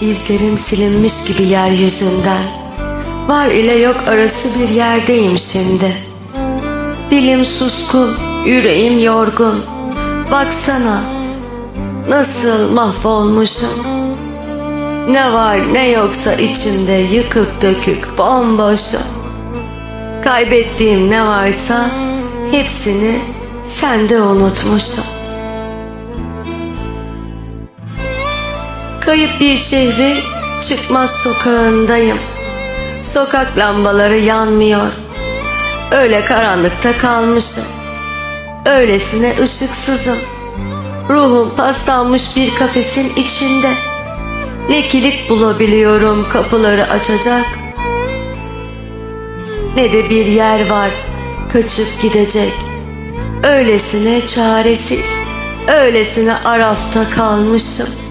İzlerim silinmiş gibi yeryüzünden. Var ile yok arası bir yerdeyim şimdi. Dilim suskun, yüreğim yorgun. Baksana nasıl mahvolmuşum. Ne var ne yoksa içimde yıkık dökük bomboşum. Kaybettiğim ne varsa hepsini sende unutmuşum. Kayıp bir şehri çıkmaz sokağındayım. Sokak lambaları yanmıyor. Öyle karanlıkta kalmışım. Öylesine ışıksızım. Ruhum paslanmış bir kafesin içinde. Ne kilit bulabiliyorum kapıları açacak. Ne de bir yer var kaçıp gidecek. Öylesine çaresiz, öylesine arafta kalmışım.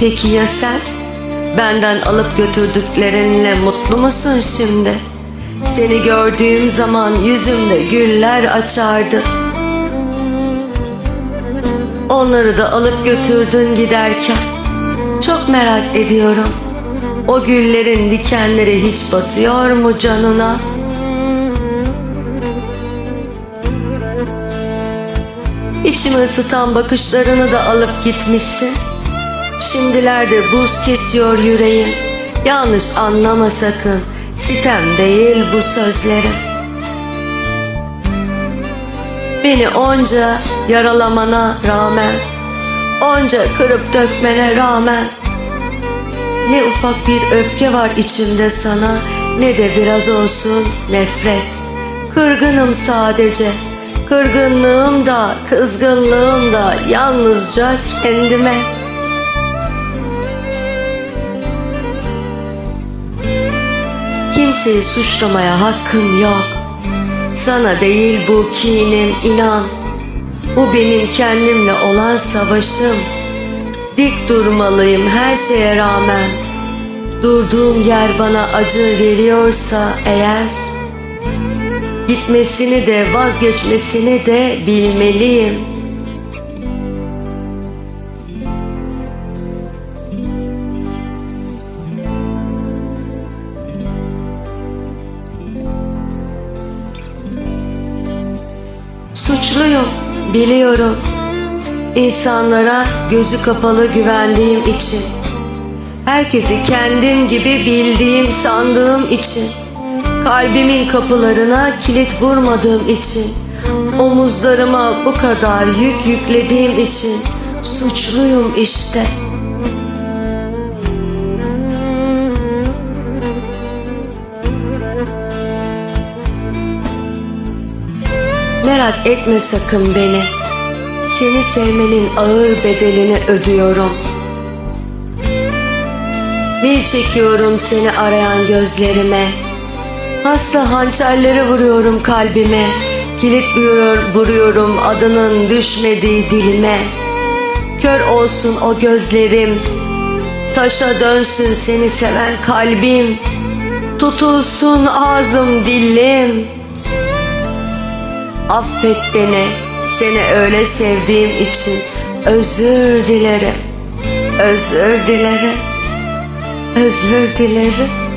Peki ya sen? Benden alıp götürdüklerinle mutlu musun şimdi? Seni gördüğüm zaman yüzümde güller açardı. Onları da alıp götürdün giderken. Çok merak ediyorum. O güllerin dikenleri hiç batıyor mu canına? İçimi ısıtan bakışlarını da alıp gitmişsin. Şimdilerde buz kesiyor yüreğim. Yanlış anlama sakın. Sitem değil bu sözlerim. Beni onca yaralamana rağmen, onca kırıp dökmene rağmen ne ufak bir öfke var içimde sana ne de biraz olsun nefret. Kırgınım sadece. Kırgınlığım da, kızgınlığım da yalnızca kendime. Kimseyi suçlamaya hakkım yok. Sana değil bu kinim inan. Bu benim kendimle olan savaşım. Dik durmalıyım her şeye rağmen. Durduğum yer bana acı geliyorsa eğer Gitmesini de vazgeçmesini de bilmeliyim. Suçluyum, biliyorum. İnsanlara gözü kapalı güvendiğim için. Herkesi kendim gibi bildiğim sandığım için. Kalbimin kapılarına kilit vurmadığım için. Omuzlarıma bu kadar yük yüklediğim için suçluyum işte. Merak etme sakın beni. Seni sevmenin ağır bedelini ödüyorum. Bir çekiyorum seni arayan gözlerime. Hasta hançerleri vuruyorum kalbime. Kilit vuruyor, vuruyorum adının düşmediği dilime. Kör olsun o gözlerim. Taşa dönsün seni seven kalbim. Tutulsun ağzım dilim. Affet beni seni öyle sevdiğim için özür dilerim. Özür dilerim. Özür dilerim.